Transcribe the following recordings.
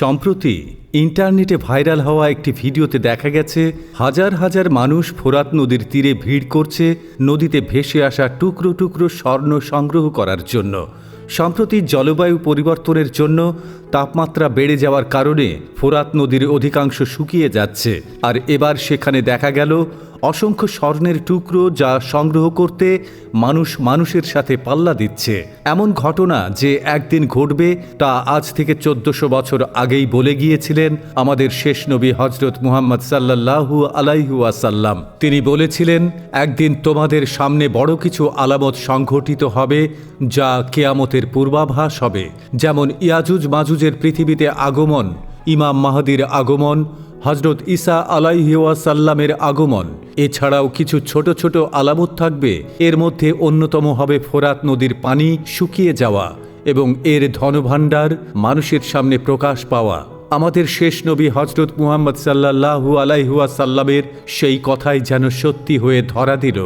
সম্প্রতি ইন্টারনেটে ভাইরাল হওয়া একটি ভিডিওতে দেখা গেছে, হাজার হাজার মানুষ ফোরাত নদীর তীরে ভিড় করছে, নদীতে ভেসে আসা টুকরো টুকরো স্বর্ণ সংগ্রহ করার জন্য। সম্প্রতি জলবায়ু পরিবর্তনের জন্য তাপমাত্রা বেড়ে যাওয়ার কারণে ফোরাত নদীর অধিকাংশ শুকিয়ে যাচ্ছে। আর এবার সেখানে দেখা গেল অসংখ্য স্বর্ণের টুকরো যা সংগ্রহ করতে মানুষ মানুষের সাথে পাল্লা দিচ্ছে। এমন ঘটনা যে একদিন ঘটবে তা আজ থেকে চোদ্দশো বছর আগেই বলে গিয়েছিলেন আমাদের শেষ নবী হজরত মুহাম্মদ সাল্লাল্লাহু আলাইহু আসাল্লাম তিনি বলেছিলেন, একদিন তোমাদের সামনে বড় কিছু আলামত সংঘটিত হবে যা কেয়ামতের পূর্বাভাস হবে। যেমন ইয়াজুজ মাজুজের পৃথিবীতে আগমন, ইমাম মাহাদির আগমন হজরত ঈসা আলাইহিওয়াসাল্লামের আগমন। এছাড়াও কিছু ছোট ছোট আলামত থাকবে। এর মধ্যে অন্যতম হবে ফোরাত নদীর পানি শুকিয়ে যাওয়া এবং এর ধনভাণ্ডার মানুষের সামনে প্রকাশ পাওয়া। আমাদের শেষ নবী হজরত মুহাম্মদ সাল্লাল্লাহু আলাইহুয়াসাল্লামের সেই কথাই যেন সত্যি হয়ে ধরা দিল।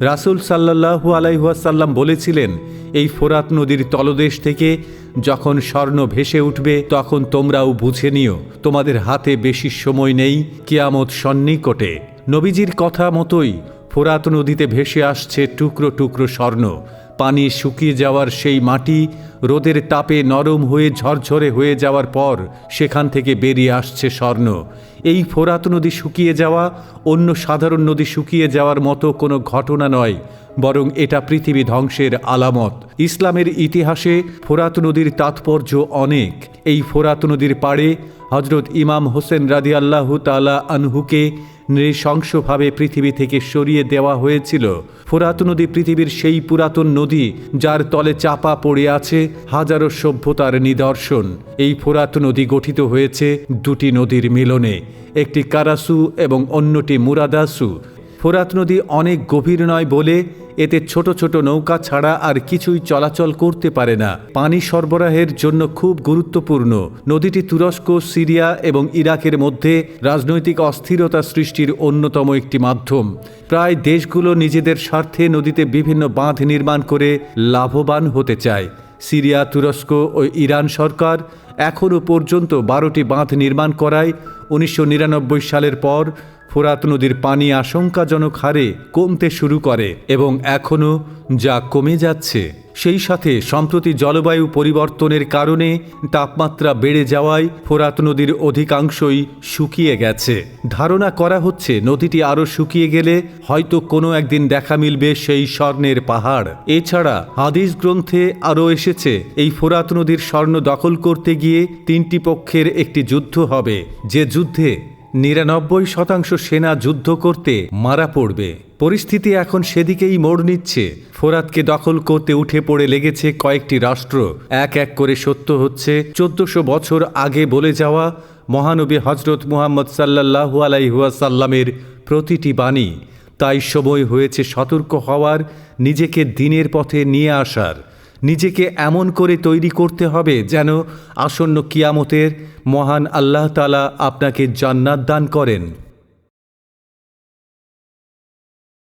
রাসুল সাল্লাল্লাহু আলাইহুয়াসাল্লাম বলেছিলেন, এই ফোরাত নদীর তলদেশ থেকে যখন স্বর্ণ ভেসে উঠবে, তখন তোমরাও বুঝে নিও, তোমাদের হাতে বেশি সময় নেই, কেয়ামত সন্নিকটে। নবীজির কথা মতোই ফোরাত নদীতে ভেসে আসছে টুকরো টুকরো স্বর্ণ। পানি শুকিয়ে যাওয়ার সেই মাটি রোদের তাপে নরম হয়ে ঝরঝরে হয়ে যাওয়ার পর সেখান থেকে বেরিয়ে আসছে স্বর্ণ। এই ফোরাত নদী শুকিয়ে যাওয়া অন্য সাধারণ নদী শুকিয়ে যাওয়ার মতো কোনো ঘটনা নয়, বরং এটা পৃথিবী ধ্বংসের আলামত। ইসলামের ইতিহাসে ফোরাত নদীর তাৎপর্য অনেক। এই ফোরাত নদীর পাড়ে হজরত ইমাম হোসেন রাদি আল্লাহ তালা আনহুকে নৃশংসভাবে পৃথিবী থেকে সরিয়ে দেওয়া হয়েছিল। ফোরাত নদী পৃথিবীর সেই পুরাতন নদী যার তলে চাপা পড়ে আছে হাজারো সভ্যতার নিদর্শন। এই ফোরাত নদী গঠিত হয়েছে দুটি নদীর মিলনে, একটি কারাসু এবং অন্যটি মুরাদাসু। ফোরাত নদী অনেক গভীর নয় বলে এতে ছোট ছোট নৌকা ছাড়া আর কিছুই চলাচল করতে পারে না। পানি সরবরাহের জন্য খুব গুরুত্বপূর্ণ। নদীটি তুরস্ক, সিরিয়া এবং ইরাকের মধ্যে রাজনৈতিক অস্থিরতা সৃষ্টির অন্যতম একটি মাধ্যম। প্রায় দেশগুলো নিজেদের স্বার্থে নদীতে বিভিন্ন বাঁধ নির্মাণ করে লাভবান হতে চায়। সিরিয়া, তুরস্ক ও ইরান সরকার এখনও পর্যন্ত বারোটি বাঁধ নির্মাণ করায় উনিশশো নিরানব্বই সালের পর ফোরাত নদীর পানি আশঙ্কাজনক হারে কমতে শুরু করে এবং এখনও যা কমে যাচ্ছে, সেই সাথে সম্প্রতি জলবায়ু পরিবর্তনের কারণে তাপমাত্রা বেড়ে যাওয়ায় ফোরাত নদীর অধিকাংশই শুকিয়ে গেছে। ধারণা করা হচ্ছে নদীটি আরও শুকিয়ে গেলে হয়তো কোনো একদিন দেখা মিলবে সেই স্বর্ণের পাহাড়। এছাড়া হাদিস গ্রন্থে আরও এসেছে, এই ফোরাত নদীর স্বর্ণ দখল করতে গিয়ে তিনটি পক্ষের একটি যুদ্ধ হবে, যে যুদ্ধে নিরানব্বই শতাংশ সেনা যুদ্ধ করতে মারা পড়বে। পরিস্থিতি এখন সেদিকেই মোড় নিচ্ছে। ফোরাতকে দখল করতে উঠে পড়ে লেগেছে কয়েকটি রাষ্ট্র। এক এক করে সত্য হচ্ছে, চোদ্দশো বছর আগে বলে যাওয়া মহানবী হজরত মুহাম্মদ সাল্লাহু আলাইহুয়াসাল্লামের প্রতিটি বাণী। তাই সময় হয়েছে সতর্ক হওয়ার, নিজেকে দিনের পথে নিয়ে আসার। নিজেকে এমন করে তৈরি করতে হবে যেন আসন্ন কিয়ামতের মহান আল্লাহ তালা আপনাকে জান্নাত দান করেন।